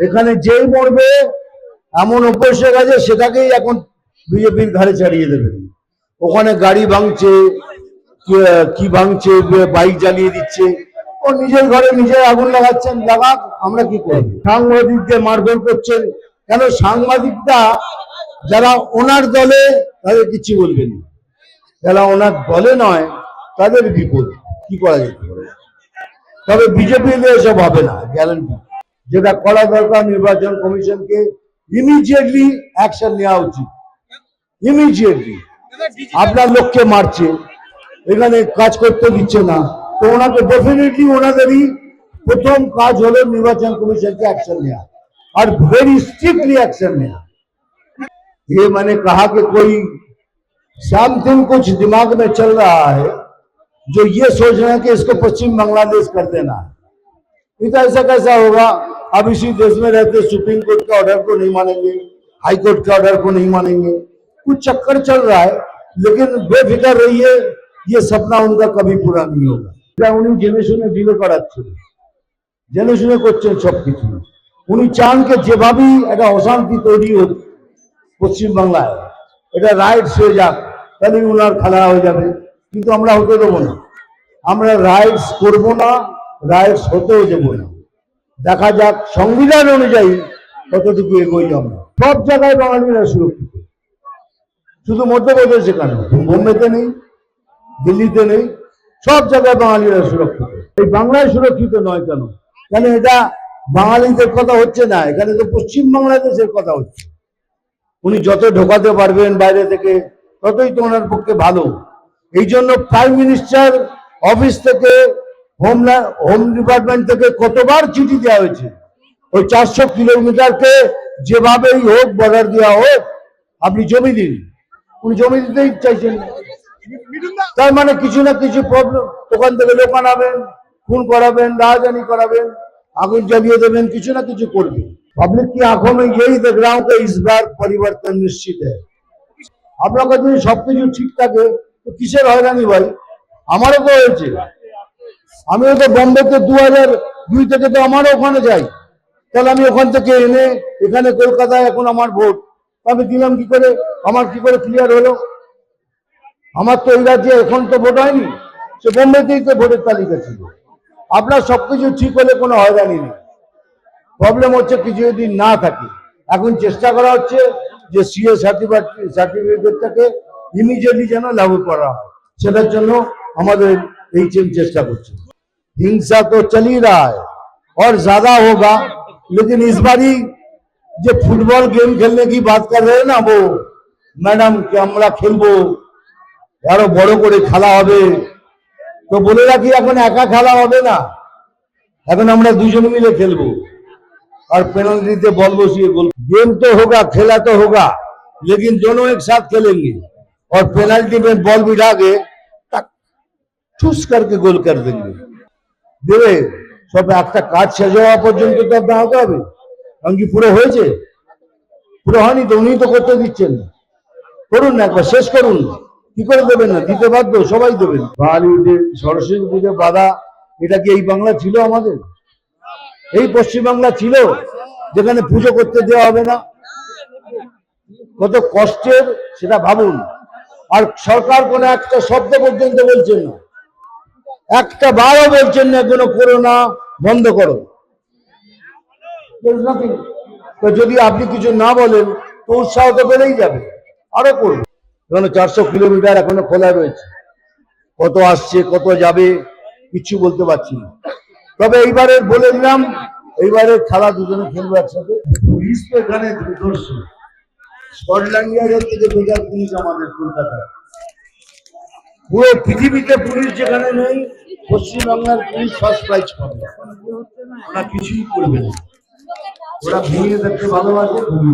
এখানে যেই মরবে, এমন অভ্যেস হয়ে গেছে সেটাকেই এখন বিজেপির ঘাড়ে চালিয়ে দেবে। ওখানে গাড়ি ভাঙছে, কি- ভাঙছে, বাইক জ্বালিয়ে দিচ্ছে। ও নিজের ঘরে নিজে আগুন লাগাচ্ছেন, লাগাক, আমরা কি করব? সাংবাদিককে মারধর করছেন। কেন সাংবাদিকটা যারা ওনার দলে, তাদের কিছু বলবেন না। যারা ওনার দলে নয়, তাদের বিপদ। কি করা যেতে পারে? তবে বিজেপি এসব হবে না গ্যারান্টি যেটা করা দরকার নির্বাচন কমিশনকে ইমিডিয়েটলি অ্যাকশন নেওয়া উচিত ইমিডিয়েটলি আপনার লোককে মারছে এখানে কাজ করতে দিচ্ছে না তো ওনাকে ডেফিনেটলি ওনাদেরই প্রথম কাজ হলো নির্বাচন কমিশনকে অ্যাকশন নেওয়া और वेरी स्ट्रिक्टली एक्शन लिया ये मैंने कहा कि कोई समथिंग कुछ दिमाग में चल रहा है जो ये सोच रहे हैं कि इसको पश्चिम बांग्लादेश कर देना है ये तो ऐसा कैसा होगा अब इसी देश में रहते सुप्रीम कोर्ट के ऑर्डर को नहीं मानेंगे हाई कोर्ट के ऑर्डर को नहीं मानेंगे कुछ चक्कर चल रहा है लेकिन बेफिक्र रहिए ये सपना उनका कभी पूरा नहीं होगा এটা উনি জেনে শুনে ডিলে করাচ্ছেন জেনে শুনে করছেন সবকিছু উনি চান যে যেভাবেই একটা অশান্তি তৈরি হোক পশ্চিমবাংলায় এটা রাইটস হয়ে যাক তাহলে উনার খেলা হয়ে যাবে কিন্তু আমরা হতে দেবো না আমরা রাইটস করব না রাইটস হতেও দেবো না দেখা যাক সংবিধান অনুযায়ী কতটুকু এগোই আমরা। সব জায়গায় বাঙালিরা সুরক্ষিত। শুধু মধ্যপ্রদেশে কেন বোম্বেতে নেই, দিল্লিতে নেই, সব জায়গায় বাঙালিরা সুরক্ষিত। এই বাংলায় সুরক্ষিত নয় কেন? কেন এটা বাঙালিদের কথা হচ্ছে না? এখানে তো পশ্চিম বাংলাদেশের কথা হচ্ছে। উনি যত ঢোকাতে পারবেন বাইরে থেকে, ততই তো ওনার পক্ষে ভালো। এই জন্য প্রাইম মিনিস্টার অফিস থেকে হোম হোম ডিপার্টমেন্ট থেকে কতবার চিঠি দেওয়া হয়েছে ওই চারশো কিলোমিটারকে যেভাবেই হোক বর্ডার দেওয়া হোক আপনি জমি দিন উনি জমি দিতেই চাইছেন না। তার মানে কিছু না কিছু প্রবলেম ওখান থেকে লোক আনাবেন খুন করাবেন রাজধানী করাবেন आग जलिए देवें কিছু না কিছু করবে पब्लिक की आंखों में यही देख रहा हूं कि इस बार परिवर्तन निश्चित है আপনার কাছে যদি সবকিছু ঠিক থাকে তো কিসের হয়রানি ভাই আমারও তো হয়েছে আমিও তো বোম্বেতে দু হাজার দুই থেকে তো আমারও ওখানে যাই। তাহলে আমি ওখান থেকে এনে এখানে কলকাতায় এখন আমার ভোট। আমি দিলাম কি করে? আমার কি করে ক্লিয়ার হলো? আমার তো এই রাজ্যে এখন তো ভোট হয়নি, সে বোম্বেতেই তো ভোটের তালিকা ছিল। আপনার সবকিছু ঠিক হলে কোনো হয়রানি নেই। প্রবলেম হচ্ছে কিছু যদি না থাকে। এখন চেষ্টা করা হচ্ছে যে সিএ সার্টিফিকেটটাকে ইমিডিয়েটলি যেন লাগু করা হয়। সেটার জন্য আমাদের এই চেষ্টা করছে। हिंसा तो चल ही रहा है और ज्यादा होगा लेकिन इस बारी जो फुटबॉल गेम खेलने की बात कर रहे हैं ना वो ম্যাডাম কি আমরা খেলবো আরো বড় করে খেলা হবে তো বলে রাখি এখন একা খেলা হবে না এখন আমরা দুজন मिले खेलबो और पेनल्टी से बॉल बसिए गोल गेम तो होगा खेला तो होगा लेकिन दोनों एक साथ खेलेंगे और पेनल्टी में बॉल बिठा के टक ठुस करके गोल कर देंगे দেবে। সব একটা কাজ শেষ হওয়া পর্যন্ত তো দাঁড়াতে হবে। কারণ কি পুরো হয়েছে? পুরো হয়নি তো উনি তো করতে দিচ্ছেন। করুন না, একবার শেষ করুন। কি করে দেবেন না? দিতে বাধ্য, সবাই দেবেন। বাঙালিদের সরস্বতী পুজো বাধা, এটা কি এই বাংলা ছিল আমাদের? এই পশ্চিম বাংলা ছিল, যেখানে পুজো করতে দেওয়া হবে না। কত কষ্টের, সেটা ভাবুন। আর সরকার কোনো একটা শব্দ পর্যন্ত বলছেন না। একটা বারও বলছেন না বন্ধ করো। There is nothing. তো যদি আপনি কিছু না বলেন তো উৎসাহ তো বেড়েই যাবে। আরও করুন এখনও চারশো কিলোমিটার এখনও খোলা রয়েছে। কত আসছে কত যাবে কিছু বলতে পারছি না। তবে এইবারে বলে দিলাম এইবারে খেলা দুজনে খেলব একসাথে। পুলিশ তো এখানে দুর্ধর্ষ। স্কটল্যান্ড ইয়ার্ডের থেকে বেকার পুলিশ আমাদের কলকাতায়। পুরো পৃথিবীতে পুলিশ যেখানে নেই পশ্চিমবাংলার পুলিশ ফার্স্ট প্রাইজ পাবে। ওরা কিছুই করবে না। ওরা ভেঙে দেখতে ভালোবাসে ভূমি